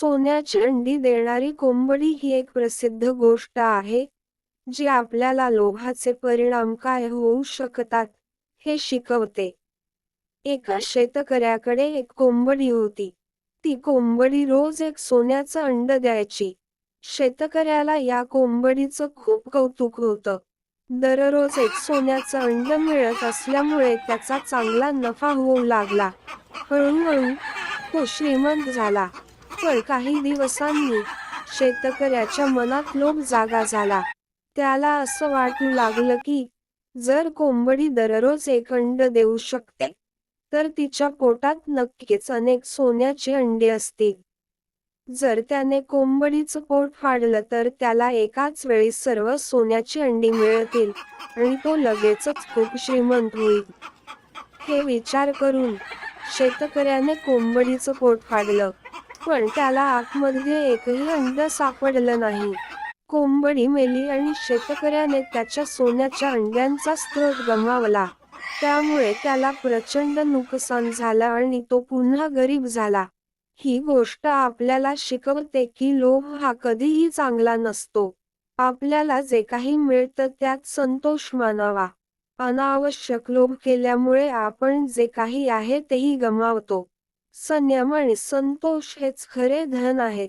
सोन्याची अंडी देणारी कोंबडी ही एक प्रसिद्ध गोष्ट आहे जी आपल्याला लोभाचे परिणाम काय होऊ शकतात हे शिकवते. एका शेतकऱ्याकडे एक कोंबडी होती. ती कोंबडी रोज एक सोन्याचं अंड द्यायची. शेतकऱ्याला या कोंबडीचं खूप कौतुक होतं. दररोज एक सोन्याचं अंड मिळत असल्यामुळे त्याचा चांगला नफा होऊ लागला. हळूहळू तो श्रीमंत झाला. पण काही दिवसांनी शेतकऱ्याच्या मनात लोभ जागा झाला. त्याला असं वाटू लागलं की जर कोंबडी दररोज एक अंड देऊ शकते तर तिच्या पोटात नक्कीच अनेक सोन्याची अंडी असतील. जर त्याने कोंबडीचं पोट फाडलं तर त्याला एकाच वेळी सर्व सोन्याची अंडी मिळतील आणि तो लगेचच खूप श्रीमंत होईल. हे विचार करून शेतकऱ्याने कोंबडीचं पोट फाडलं. पण त्याला आतमध्ये एकही अंड सापडलं नाही. कोंबडी मेली आणि शेतकऱ्याने त्याच्या सोन्याच्या अंड्यांचा स्रोत गमावला. त्यामुळे त्याला प्रचंड नुकसान झालं आणि तो पुन्हा गरीब झाला. ही गोष्ट आपल्याला शिकवते की लोभ हा कधीही चांगला नसतो. आपल्याला जे काही मिळतं त्यात संतोष मानावा. अनावश्यक लोभ केल्यामुळे आपण जे काही आहे तेही गमावतो. संयम आणि संतोष हेच खरे धन आहेत.